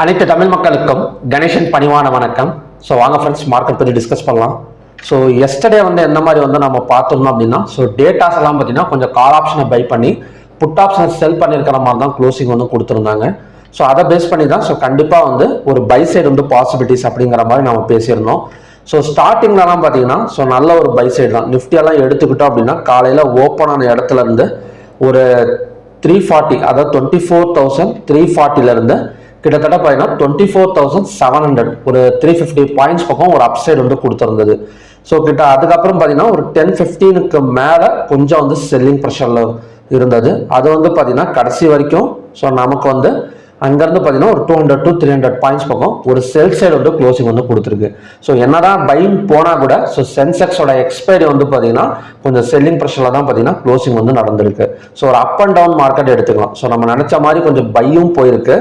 அனைத்து தமிழ் மக்களுக்கும் கணேசன் பணிவான வணக்கம். ஸோ வாங்க ஃப்ரெண்ட்ஸ் மார்க்கெட் பற்றி டிஸ்கஸ் பண்ணலாம். ஸோ எஸ்டர்டே வந்து எந்த மாதிரி வந்து நம்ம பார்த்தோம்னா அப்படின்னா ஸோ டேட்டாஸ் எல்லாம் பார்த்தீங்கன்னா கொஞ்சம் கால் ஆப்ஷனை பை பண்ணி புட் ஆப்ஷனை செல் பண்ணியிருக்கிற மாதிரி தான் க்ளோசிங் வந்து கொடுத்துருந்தாங்க. ஸோ அதை பேஸ் பண்ணி தான் ஸோ கண்டிப்பாக வந்து ஒரு பை சைடு வந்து பாசிபிலிட்டிஸ் அப்படிங்கிற மாதிரி நம்ம பேசியிருந்தோம். ஸோ ஸ்டார்டிங்லலாம் பார்த்தீங்கன்னா ஸோ நல்ல ஒரு பை சைடு தான். நிஃப்டியெல்லாம் எடுத்துக்கிட்டோம் அப்படின்னா காலையில் ஓப்பன் ஆன இடத்துல இருந்து ஒரு த்ரீ ஃபார்ட்டி அதாவது டுவெண்ட்டி ஃபோர் தௌசண்ட் த்ரீ ஃபார்ட்டிலேருந்து கிட்டத்தட்ட பார்த்தீங்கன்னா twenty four thousand seven hundred ஒரு த்ரீ ஃபிஃப்டி பாயிண்ட்ஸ் பக்கம் ஒரு அப்சைடு வந்து கொடுத்துருந்தது. ஸோ கிட்ட அதுக்கப்புறம் பார்த்தீங்கன்னா ஒரு டென் ஃபிஃப்டீனுக்கு மேலே கொஞ்சம் வந்து செல்லிங் ப்ரெஷரில் இருந்தது. அது வந்து பார்த்தீங்கன்னா கடைசி வரைக்கும் ஸோ நமக்கு வந்து அங்கேருந்து பார்த்தீங்கன்னா ஒரு two hundred to three hundred points பக்கம் ஒரு செல் சைடு வந்து க்ளோசிங் வந்து கொடுத்துருக்கு. ஸோ என்னதான் பைங் போனால் கூட ஸோ சென்செக்ஸோட எக்ஸ்பைரி வந்து பார்த்தீங்கன்னா கொஞ்சம் செல்லிங் ப்ரெஷரில் தான் பார்த்தீங்கன்னா க்ளோசிங் வந்து நடந்திருக்கு. ஸோ ஒரு அப் அண்ட் டவுன் மார்க்கெட் எடுத்துக்கலாம். ஸோ நம்ம நினச்ச மாதிரி கொஞ்சம் பையும் போயிருக்கு.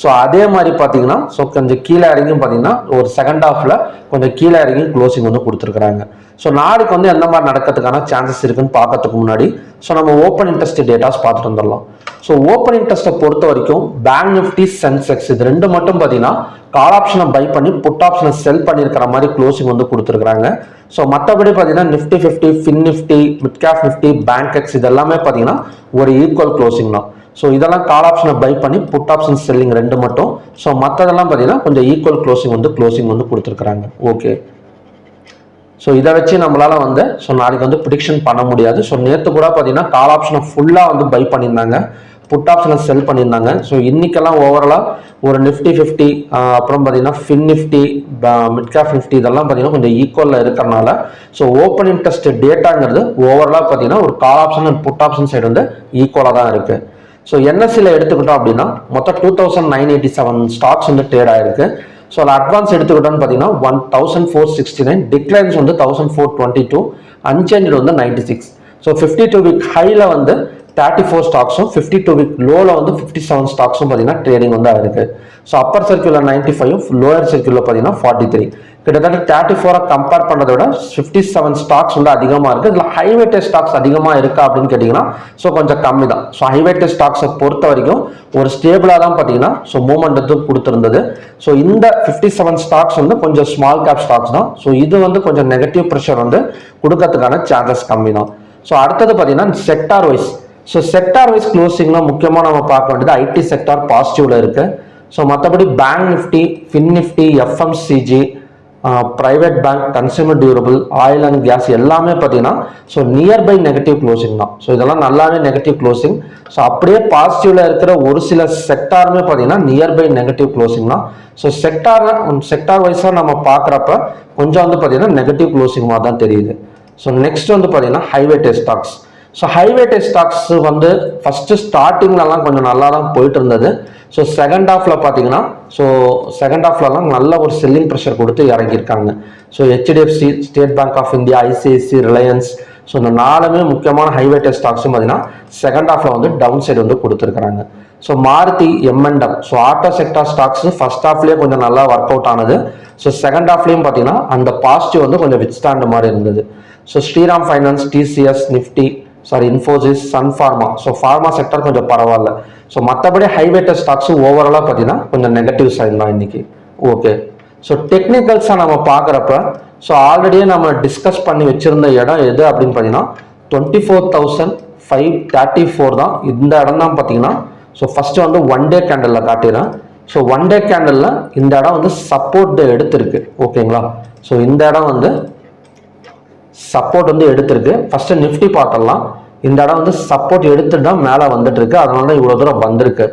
ஸோ அதே மாதிரி பார்த்தீங்கன்னா ஸோ கொஞ்சம் கீழே இறங்கியும் பார்த்தீங்கன்னா ஒரு செகண்ட் ஹாஃபில் கொஞ்சம் கீழே இறங்கி க்ளோசிங் வந்து கொடுத்துருக்குறாங்க. ஸோ நாளைக்கு வந்து எந்த மாதிரி நடக்கிறதுக்கான சான்சஸ் இருக்குன்னு பார்க்கறதுக்கு முன்னாடி ஸோ நம்ம ஓப்பன் இன்ட்ரெஸ்ட் டேட்டாஸ் பார்த்துட்டு வந்துடலாம். ஸோ ஓப்பன் இன்ட்ரெஸ்ட்டை பொறுத்த வரைக்கும் பேங்க் நிஃப்டி சென்செக்ஸ் இது ரெண்டு மட்டும் பார்த்தீங்கன்னா கால் ஆப்ஷனை பை பண்ணி புட் ஆப்ஷனை செல் பண்ணியிருக்கிற மாதிரி க்ளோசிங் வந்து கொடுத்துருக்குறாங்க. ஸோ மற்றபடி பார்த்தீங்கன்னா Nifty fifty fin Nifty mid cap Nifty bank X இது எல்லாமே பார்த்தீங்கன்னா ஒரு ஈக்குவல் க்ளோசிங் தான். ஸோ இதெல்லாம் கால் ஆப்ஷனை பை பண்ணி புட் ஆப்ஷன் செல்லிங் ரெண்டு மட்டும். ஸோ மற்றதெல்லாம் பார்த்தீங்கன்னா கொஞ்சம் ஈக்குவல் க்ளோசிங் வந்து க்ளோசிங் வந்து கொடுத்துருக்குறாங்க. ஓகே ஸோ இதை வச்சு நம்மளால் வந்து ஸோ நாளைக்கு வந்து ப்ரிடிக்ஷன் பண்ண முடியாது. ஸோ நேற்று கூட பார்த்தீங்கன்னா கால் ஆப்ஷனை ஃபுல்லாக வந்து பை பண்ணியிருந்தாங்க. புட் ஆப்ஷனை செல் பண்ணியிருந்தாங்க. ஸோ இன்றைக்கெல்லாம் ஓவராலாக ஒரு நிஃப்டி ஃபிஃப்டி அப்புறம் பார்த்தீங்கன்னா fin Nifty mid fifty Nifty இதெல்லாம் பார்த்தீங்கன்னா கொஞ்சம் ஈக்குவலில் இருக்கிறனால ஸோ ஓப்பன் இன்ட்ரெஸ்ட் டேட்டாங்கிறது ஓவராலாக பார்த்தீங்கன்னா ஒரு call option and put option side வந்து ஈக்குவலாக தான் இருக்குது ஸோ என்எஸ்சியில் எடுத்துக்கிட்டோம் அப்படின்னா மொத்தம் two thousand nine eighty seven stocks வந்து ட்ரேட் ஆயிருக்கு. ஸோ அதில் அட்வான்ஸ் எடுத்துக்கிட்டோம்னு பார்த்தீங்கன்னா one thousand four sixty nine declines வந்து thousand four twenty two unchanged வந்து ninety six so fifty two week ஹையில் வந்து தேர்ட்டி ஃபோர் ஸ்டாக்ஸும் ஃபிஃப்டி டூ வீக் லோவில் வந்து ஃபிஃப்டி செவன் ஸ்டாக்ஸும் பார்த்தீங்கன்னா ட்ரேடிங் வந்து ஆயிருக்கு. ஸோ அப்பர் சர்க்கியூலில் நைன்ட்டி ஃபைவ் லோயர் சர்க்கியூலில் பார்த்தீங்கன்னா ஃபார்ட்டி த்ரீ கிட்டத்தட்ட தேர்ட்டி ஃபோரை கம்பேர் பண்ணுறத விட ஃபிஃப்டி செவன் ஸ்டாக்ஸ் வந்து அதிகமாக இருக்குது இதில் ஹைவேட்டட் ஸ்டாக்ஸ் அதிகமாக இருக்கா அப்படின்னு கேட்டிங்கன்னா ஸோ கொஞ்சம் கம்மி தான் ஸோ ஹைவேட்டட் ஸ்டாக்ஸை பொறுத்த வரைக்கும் ஒரு ஸ்டேபிளாக தான் பார்த்தீங்கன்னா ஸோ மூமெண்ட் வந்து கொடுத்துருந்தது. ஸோ இந்த ஃபிஃப்டி செவன் ஸ்டாக்ஸ் வந்து கொஞ்சம் ஸ்மால் கேப் ஸ்டாக்ஸ் தான். ஸோ இது வந்து கொஞ்சம் நெகட்டிவ் ப்ரெஷர் வந்து கொடுக்கறதுக்கான சான்சஸ் கம்மி தான் ஸோ அடுத்தது பார்த்தீங்கன்னா sector wise so sector wise க்ளோசிங்னா முக்கியமாக நம்ம பார்க்க வேண்டியது ஐடி செக்டார் பாசிட்டிவில் இருக்குது ஸோ மற்றபடி bank Nifty fin Nifty FMCG private bank consumer durable oil and gas எல்லாமே பார்த்தீங்கன்னா ஸோ நியர்பை நெகட்டிவ் க்ளோசிங் தான். ஸோ இதெல்லாம் நல்லாவே நெகட்டிவ் க்ளோசிங் ஸோ அப்படியே பாசிட்டிவில் இருக்கிற ஒரு சில செக்டாருமே பார்த்தீங்கன்னா நியர்பை நெகட்டிவ் க்ளோசிங் தான். ஸோ செக்டார் செக்டார் வைஸாக நம்ம பார்க்குறப்ப கொஞ்சம் வந்து பார்த்தீங்கன்னா நெகட்டிவ் க்ளோசிங் மாதிரி தான் தெரியுது. ஸோ நெக்ஸ்ட் வந்து பார்த்தீங்கன்னா ஹைவே டெஸ்டாக்ஸ் ஸோ ஹைவேட்டை ஸ்டாக்ஸ் வந்து ஃபஸ்ட்டு ஸ்டார்டிங்லலாம் கொஞ்சம் நல்லா தான் போயிட்டு இருந்தது ஸோ செகண்ட் ஹாஃபில் பார்த்தீங்கன்னா ஸோ செகண்ட் ஹாஃப்லலாம் நல்ல ஒரு செல்லிங் ப்ரெஷர் கொடுத்து இறங்கியிருக்காங்க. So HDFC State Bank of India ICICI Reliance so இந்த நாலுமே முக்கியமான ஹைவேட்டை ஸ்டாக்ஸும் பார்த்தீங்கன்னா செகண்ட் ஹாஃபில் வந்து டவுன் சைடு வந்து கொடுத்துருக்குறாங்க. So Maruti momentum so auto sector stocks first ஹாஃப்லேயே கொஞ்சம் நல்லா ஒர்க் அவுட் ஆனது. ஸோ செகண்ட் ஹாஃப்லேயும் பார்த்தீங்கன்னா அந்த பாசிட்டிவ் வந்து கொஞ்சம் வித்ஸ்டாண்ட் மாதிரி இருந்தது. So Shriram Finance TCS Nifty sorry Infosys Sun Pharma so pharma sector கொஞ்சம் பரவாயில்ல. ஸோ மற்றபடி ஹைவேட்டர் ஸ்டாக்ஸும் ஓவராலாக பார்த்தீங்கன்னா கொஞ்சம் நெகட்டிவ் சைன் தான் இன்னைக்கு. ஓகே ஸோ டெக்னிக்கல்ஸாக நம்ம பார்க்குறப்ப ஸோ ஆல்ரெடியே நம்ம டிஸ்கஸ் பண்ணி வச்சுருந்த இடம் எது அப்படின்னு பார்த்தீங்கன்னா twenty four thousand five thirty four தான் இந்த இடம் தான் பார்த்தீங்கன்னா ஸோ ஃபஸ்ட்டு வந்து ஒன் டே கேண்டலில் காட்டிடுறேன். ஸோ ஒன் டே கேண்டலில் இந்த இடம் வந்து சப்போர்ட் எடுத்திருக்கு. ஓகேங்களா ஸோ இந்த இடம் வந்து சப்போர்ட் வந்து எடுத்திருக்கு. ஃபஸ்ட்டு நிஃப்டி பார்த்துடலாம். இந்த இடம் வந்து சப்போர்ட் எடுத்துட்டு தான் மேலே வந்துட்டுருக்கு. அதனால தான் இவ்வளோ தூரம் வந்திருக்கு.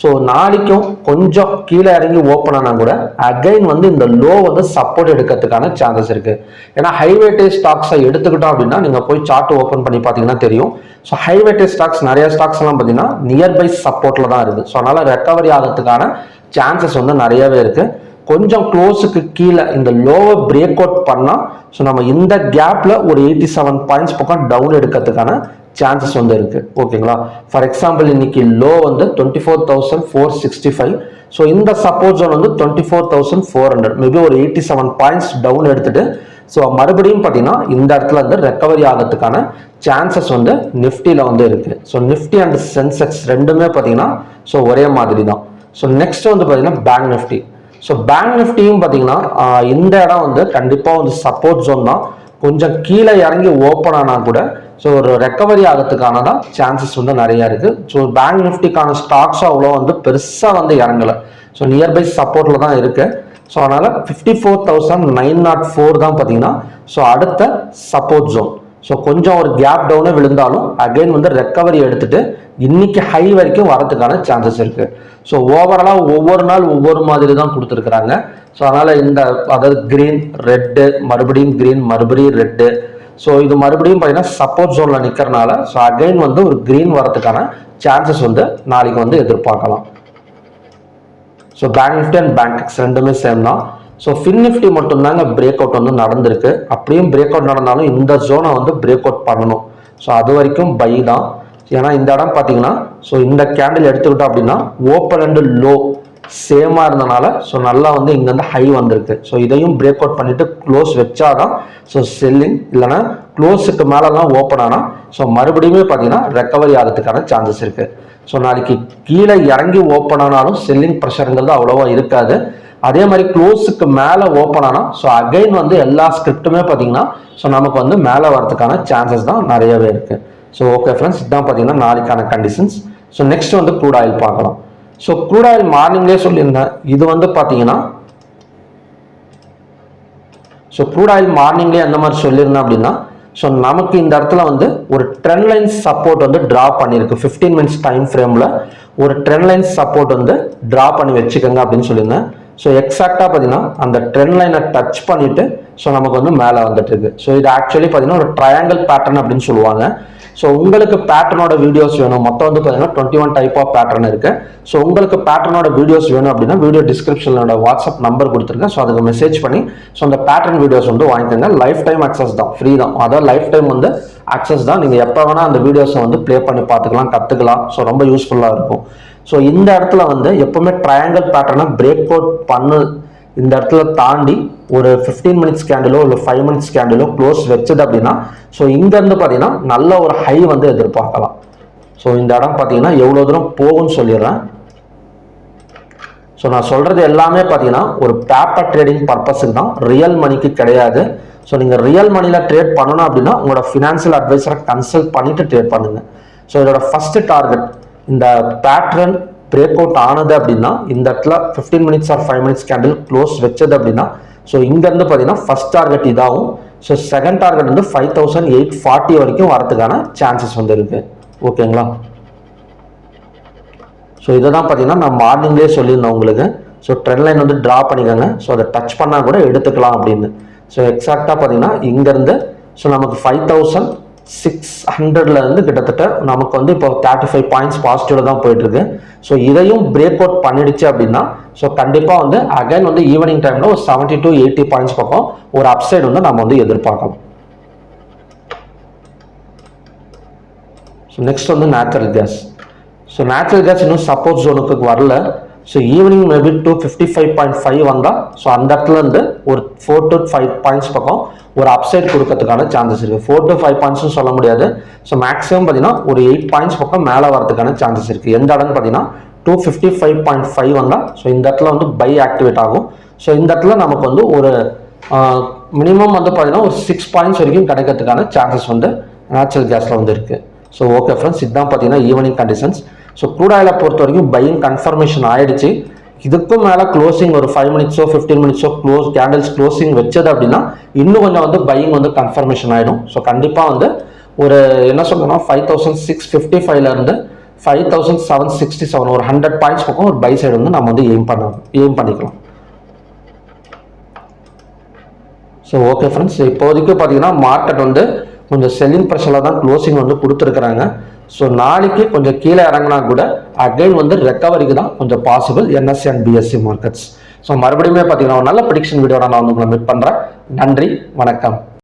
ஸோ நாளைக்கும் கொஞ்சம் கீழே இறங்கி ஓப்பன் ஆனால் கூட அகைன் வந்து இந்த லோ வந்து சப்போர்ட் எடுக்கிறதுக்கான சான்சஸ் இருக்குது ஏன்னா ஹைவேட்டேஜ் ஸ்டாக்ஸை எடுத்துக்கிட்டோம் அப்படின்னா நீங்கள் போய் சார்ட் ஓப்பன் பண்ணி பார்த்தீங்கன்னா தெரியும். ஸோ ஹைவேட்டேஜ் ஸ்டாக்ஸ் நிறைய ஸ்டாக்ஸ்லாம் பார்த்தீங்கன்னா நியர்பை சப்போர்ட்டில் தான் இருக்குது. ஸோ அதனால் ரெக்கவரி ஆகிறதுக்கான சான்சஸ் வந்து நிறையவே இருக்குது கொஞ்சம் க்ளோஸுக்கு கீழே இந்த லோவை பிரேக் அவுட் பண்ணால் ஸோ நம்ம இந்த கேப்பில் ஒரு எயிட்டி செவன் பாயிண்ட்ஸ் பக்கம் டவுன் எடுக்கிறதுக்கான சான்சஸ் வந்து இருக்குது ஓகேங்களா ஃபார் எக்ஸாம்பிள் இன்னைக்கு லோ வந்து twenty four thousand four sixty five so இந்த சப்போர்ட் ஜோன் வந்து twenty four thousand four hundred maybe ஒரு எயிட்டி செவன் பாயிண்ட்ஸ் டவுன் எடுத்துட்டு ஸோ மறுபடியும் பார்த்தீங்கன்னா இந்த இடத்துல வந்து ரெக்கவரி ஆகிறதுக்கான சான்சஸ் வந்து நிஃப்டியில் வந்து இருக்குது ஸோ நிஃப்டி அண்ட் சென்செக்ஸ் ரெண்டுமே பார்த்தீங்கன்னா ஸோ ஒரே மாதிரி தான் ஸோ நெக்ஸ்ட் வந்து பார்த்தீங்கன்னா பேங்க் நிஃப்டி ஸோ பேங்க் நிஃப்டியும் பார்த்தீங்கன்னா இந்த இடம் வந்து கண்டிப்பாக வந்து சப்போர்ட் ஜோன் தான். கொஞ்சம் கீழே இறங்கி ஓப்பன் ஆனால் கூட ஸோ ஒரு ரெக்கவரி ஆகிறதுக்கான தான் சான்சஸ் வந்து நிறைய இருக்குது ஸோ பேங்க் நிஃப்டிக்கான ஸ்டாக்ஸும் அவ்வளோ வந்து பெருசாக வந்து இறங்கலை. ஸோ நியர்பை சப்போர்ட்டில் தான் இருக்குது ஸோ அதனால் fifty four thousand nine naught four தான் பார்த்தீங்கன்னா ஸோ அடுத்த சப்போர்ட் ஜோன் ஸோ கொஞ்சம் ஒரு கேப் டவுனே விழுந்தாலும் அகைன் வந்து ரெக்கவரி எடுத்துட்டு இன்னைக்கு ஹை வரைக்கும் வரதுக்கான சான்சஸ் இருக்கு. ஸோ ஓவராலாக ஒவ்வொரு நாள் ஒவ்வொரு மாதிரி தான் கொடுத்துருக்குறாங்க. ஸோ அதனால இந்த அதாவது கிரீன் ரெட்டு மறுபடியும் கிரீன் மறுபடியும் ரெட்டு ஸோ இது மறுபடியும் பார்த்தீங்கன்னா சப்போர்ட் ஜோனில் நிற்கிறனால ஸோ அகைன் வந்து ஒரு கிரீன் வரதுக்கான சான்சஸ் வந்து நாளைக்கு வந்து எதிர்பார்க்கலாம். So bank Nifty and bank ரெண்டுமே சேம் தான். ஸோ ஃபின் நிஃப்டி மட்டும்தாங்க பிரேக் அவுட் வந்து நடந்திருக்கு. அப்படியும் பிரேக் அவுட் நடந்தாலும் இந்த ஜோனை வந்து பிரேக் அவுட் பண்ணணும். ஸோ அது வரைக்கும் பை தான். ஏன்னா இந்த இடம் பார்த்தீங்கன்னா ஸோ இந்த கேண்டில் எடுத்துக்கிட்டோம் அப்படின்னா ஓப்பன் அண்டு லோ சேமாக இருந்தனால ஸோ நல்லா வந்து இங்கேருந்து ஹை வந்திருக்கு. ஸோ இதையும் பிரேக் அவுட் பண்ணிவிட்டு க்ளோஸ் வச்சாதான் ஸோ செல்லிங் இல்லைன்னா க்ளோஸுக்கு மேலெல்லாம் ஓப்பன் ஆனால் ஸோ மறுபடியுமே பார்த்தீங்கன்னா ரெக்கவரி ஆகிறதுக்கான சான்சஸ் இருக்குது ஸோ நாளைக்கு கீழே இறங்கி ஓப்பன் ஆனாலும் செல்லிங் ப்ரெஷருங்கிறது அவ்வளோவா இருக்காது. அதே மாதிரி க்ளோஸுக்கு மேலே ஓப்பன் ஆனால் ஸோ அகைன் வந்து எல்லா ஸ்கிரிப்ட்டுமே பார்த்தீங்கன்னா ஸோ நமக்கு வந்து மேலே வரதுக்கான சான்சஸ் தான் நிறையவே இருக்குது ஸோ ஓகே ஃப்ரெண்ட்ஸ் இதுதான் பார்த்தீங்கன்னா நாளைக்கான கண்டிஷன்ஸ் ஸோ நெக்ஸ்ட் வந்து க்ரூட் ஆயில் பார்க்கலாம். ஸோ க்ரூட் ஆயில் மார்னிங்லேயே சொல்லியிருந்தேன். இது வந்து பார்த்தீங்கன்னா ஸோ க்ரூட் ஆயில் மார்னிங்லேயே அந்த மாதிரி சொல்லியிருந்தேன் அப்படின்னா ஸோ நமக்கு இந்த இடத்துல வந்து ஒரு ட்ரெண்ட் லைன் சப்போர்ட் வந்து ட்ரா பண்ணியிருக்கு. ஃபிஃப்டீன் மினிட்ஸ் டைம் ஃப்ரேமில் ஒரு ட்ரெண்ட் லைன் சப்போர்ட் வந்து ட்ரா பண்ணி வச்சுக்கோங்க அப்படின்னு சொல்லியிருந்தேன். ஸோ எக்ஸாக்டாக பார்த்தீங்கன்னா அந்த ட்ரெண்ட் லைனை டச் பண்ணிவிட்டு ஸோ நமக்கு வந்து மேலே வந்துட்டு இருக்கு. ஸோ இது ஆக்சுவலி பார்த்தீங்கன்னா ஒரு ட்ரையாங்கிள் பேட்டர்ன் அப்படின்னு சொல்லுவாங்க. ஸோ உங்களுக்கு பேட்டர்னோட வீடியோஸ் வேணும். மொத்தம் வந்து பார்த்தீங்கன்னா twenty one type of pattern இருக்கு. ஸோ உங்களுக்கு பேட்டர்னோட வீடியோஸ் வேணும் அப்படின்னா வீடியோ டிஸ்கிரிப்ஷனோட வாட்ஸ்அப் நம்பர் கொடுத்துருக்கேன் ஸோ அதுக்கு மெசேஜ் பண்ணி ஸோ அந்த பேட்டர்ன் வீடியோஸ் வந்து வாங்கிக்கோங்க. லைஃப் டைம் அக்சஸ் தான். ஃப்ரீ தான். அதாவது லைஃப் டைம் வந்து அக்சஸ் தான். நீங்கள் எப்போ வேணால் அந்த வீடியோஸை வந்து ப்ளே பண்ணி பார்த்துக்கலாம் கற்றுக்கலாம் ஸோ ரொம்ப யூஸ்ஃபுல்லாக இருக்கும். ஸோ இந்த இடத்துல வந்து எப்பவுமே ட்ரையாங்கிள் பேட்டர்னை பிரேக் அவுட் பண்ணு இந்த இடத்துல தாண்டி ஒரு ஃபிஃப்டீன் மினிட்ஸ் கேண்டிலோ இல்லை ஃபைவ் மினிட்ஸ் கேண்டிலோ க்ளோஸ் வச்சது அப்படின்னா ஸோ இங்கேருந்து பார்த்தீங்கன்னா நல்ல ஒரு ஹை வந்து எதிர்பார்க்கலாம். ஸோ இந்த இடம் பார்த்தீங்கன்னா எவ்வளோ தூரம் போகும்னு சொல்லிடுறேன். ஸோ நான் சொல்கிறது எல்லாமே பார்த்தீங்கன்னா ஒரு பேப்பர் ட்ரேடிங் பர்பஸுக்கு தான் ரியல் மணிக்கு கிடையாது. ஸோ நீங்கள் ரியல் மணியில் ட்ரேட் பண்ணணும் அப்படின்னா உங்களோட ஃபினான்ஷியல் அட்வைஸரை கன்சல்ட் பண்ணிட்டு ட்ரேட் பண்ணுங்கள் ஸோ இதோட ஃபஸ்ட்டு டார்கெட் இந்த பேட்டர்ன் பிரேக் அவுட் ஆனது அப்படின்னா இந்த இடத்துல fifteen minutes or five minutes candle close வச்சது அப்படின்னா ஸோ இங்கேருந்து பார்த்தீங்கன்னா ஃபர்ஸ்ட் டார்கெட் இதாகும். ஸோ செகண்ட் டார்கெட் வந்து ஃபைவ் தௌசண்ட் எயிட் ஃபார்ட்டி வரைக்கும் வரதுக்கான சான்சஸ் வந்து இருக்கு. ஓகேங்களா ஸோ இதை தான் பார்த்தீங்கன்னா நான் மார்னிங்லேயே சொல்லியிருந்தேன் உங்களுக்கு. ஸோ ட்ரெண்ட் லைன் வந்து ட்ரா பண்ணிக்கோங்க. ஸோ அதை டச் பண்ணால் கூட எடுத்துக்கலாம் அப்படின்னு. ஸோ எக்ஸாக்டாக பார்த்தீங்கன்னா இங்கேருந்து ஸோ நமக்கு ஃபைவ் தௌசண்ட் சிக்ஸ் ஹண்ட்ரட்லேருந்து கிட்டத்தட்ட நமக்கு வந்து இப்போ தேர்ட்டி ஃபைவ் பாயிண்ட்ஸ் பாசிட்டிவில் தான் போயிட்டு இருக்கு ஸோ இதையும் பிரேக் அவுட் பண்ணிடுச்சு அப்படின்னா ஸோ கண்டிப்பாக வந்து அகைன் வந்து ஈவினிங் டைமில் ஒரு செவன்ட்டி டு எயிட்டி பாயிண்ட்ஸ் பக்கம் ஒரு அப்சைடு வந்து நம்ம வந்து எதிர்பார்க்கலாம். ஸோ நெக்ஸ்ட் வந்து natural gas so natural gas இன்னும் சப்போர்ட் ஜோனுக்கு வரல. So evening maybe two fifty five point five வந்தால் ஸோ அந்த இடத்துல இருந்து ஒரு ஃபோர் டு ஃபைவ் பாயிண்ட்ஸ் பக்கம் ஒரு அப்சைட் கொடுக்கறதுக்கான சான்சஸ் இருக்குது ஃபோர் டு ஃபைவ் பாயிண்ட்ஸ்னு சொல்ல முடியாது. ஸோ மேக்ஸிமம் பார்த்தீங்கன்னா ஒரு எயிட் பாயிண்ட்ஸ் பக்கம் மேலே வரதுக்கான சான்சஸ் இருக்குது எந்த இடம்னு பார்த்தீங்கன்னா two fifty five point five வந்தால் ஸோ இந்த இடத்துல வந்து பை ஆக்டிவேட் ஆகும். ஸோ இந்த இடத்துல நமக்கு வந்து ஒரு மினிமம் வந்து பார்த்தீங்கன்னா ஒரு சிக்ஸ் பாயிண்ட்ஸ் வரைக்கும் கிடைக்கிறதுக்கான சான்சஸ் வந்து நேச்சுரல் கேஸில் வந்து இருக்குது ஸோ ஓகே ஃப்ரெண்ட்ஸ் இதுதான் பார்த்தீங்கன்னா ஈவினிங் கண்டிஷன்ஸ் ஸோ க்ரூட் ஆயிலை பொறுத்த வரைக்கும் பையிங் கன்ஃபர்மேஷன் ஆயிடுச்சு. இதுக்கும் மேலே க்ளோசிங் ஒரு ஃபைவ் மினிட்ஸோ ஃபிஃப்டீன் மினிட்ஸோ க்ளோஸ் கேண்டில்ஸ் க்ளோசிங் வச்சது அப்படின்னா இன்னும் கொஞ்சம் வந்து பையிங் வந்து கன்ஃபர்மேஷன் ஆகிடும் ஸோ கண்டிப்பாக வந்து ஒரு என்ன சொல்லணும்னா ஃபைவ் தௌசண்ட் சிக்ஸ் ஃபிஃப்டி ஃபைவ்லேருந்து five thousand seven sixty seven ஒரு ஹண்ட்ரட் பாயிண்ட்ஸ் பக்கம் ஒரு பை சைடு வந்து நம்ம வந்து எய்ம் பண்ண எய்ம் பண்ணிக்கலாம். ஸோ ஓகே ஃப்ரெண்ட்ஸ் இப்போதைக்கு பார்த்தீங்கன்னா மார்க்கெட் வந்து கொஞ்சம் செல்லிங் ப்ரெஷரில் தான் க்ளோசிங் வந்து கொடுத்துருக்குறாங்க. ஸோ நாளைக்கு கொஞ்சம் கீழே இறங்கினா கூட அகைன் வந்து ரெக்கவரிக்கு தான் கொஞ்சம் possible NSE and BSE markets so மறுபடியுமே பார்த்தீங்கன்னா ஒரு நல்ல ப்ரிடிக்ஷன் வீடியோட நான் வந்து உங்களை மீட் பண்ணுறேன் நன்றி வணக்கம்.